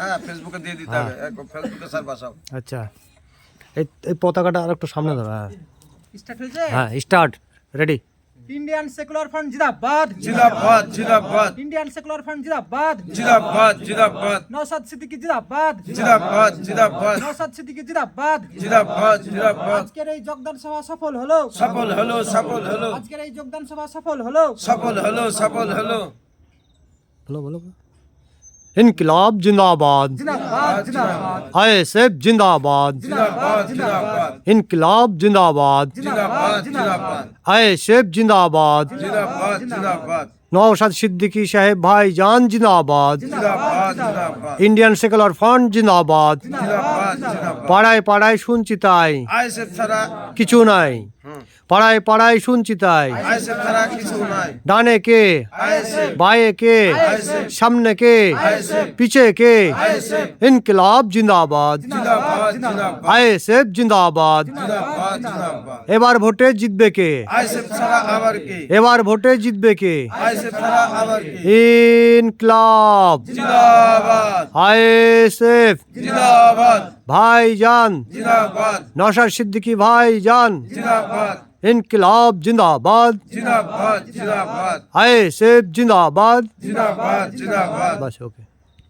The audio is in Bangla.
হ্যাঁ ফেসবুকে দিয়ে দিতে হবে। এক ফেসবুকে স্যার বাসাও। আচ্ছা। এই এই পতাকাটা আর একটু সামনে ধরো হ্যাঁ। স্টার্ট হয়েছে? হ্যাঁ start ready Indian secular fund জিন্দাবাদ জিন্দাবাদ জিন্দাবাদ ইন্ডিয়ান সেকুলার ফান্ড জিন্দাবাদ জিন্দাবাদ জিন্দাবাদ নওশাদ সিদ্দিকী জিন্দাবাদ জিন্দাবাদ জিন্দাবাদ নওশাদ সিদ্দিকী জিন্দাবাদ জিন্দাবাদ জিন্দাবাদ আজকের এই যোগদান সভা সফল হলো। সফল হলো সফল হলো। আজকের এই যোগদান সভা সফল হলো। সফল হলো সফল হলো। বলো বলো। ইনকিলাব জিন্দাবাদ। জিন্দাবাদ জিন্দাবাদ। আইএসএফ জিন্দাবাদ। জিন্দাবাদ জিন্দাবাদ। ইনকিলাব জিন্দাবাদ। জিন্দাবাদ জিন্দাবাদ। আইএসএফ জিন্দাবাদ। জিন্দাবাদ জিন্দাবাদ। নওশাদ সিদ্দিকী সাহেব ভাই জান জিন্দাবাদ ইন্ডিয়ান সেকুলার ফান্ড জিন্দাবাদ। পাড়ায় পাড়ায় শুনছি তাই। কিছু নাই। পাড়ায় পাড়ায় শুনছি তাই। ডানে কে? বায়ে কে? সামনে কে? পিছে কে? ইনকিলাব জিন্দাবাদ। আইএসএফ জিন্দাবাদ। এবার ভোটে জিতবে কে? এবার ভোটে জিতবে কে? কি? আইএসএফ জিন্দাবাদ। ভাইজান জিন্দাবাদ নশার সিদ্দিকী ভাইজান জিন্দাবাদ ইনকিলাব জিন্দাবাদ জিন্দাবাদ জিন্দাবাদ আইএসএফ জিন্দাবাদ জিন্দাবাদ জিন্দাবাদ বাস ওকে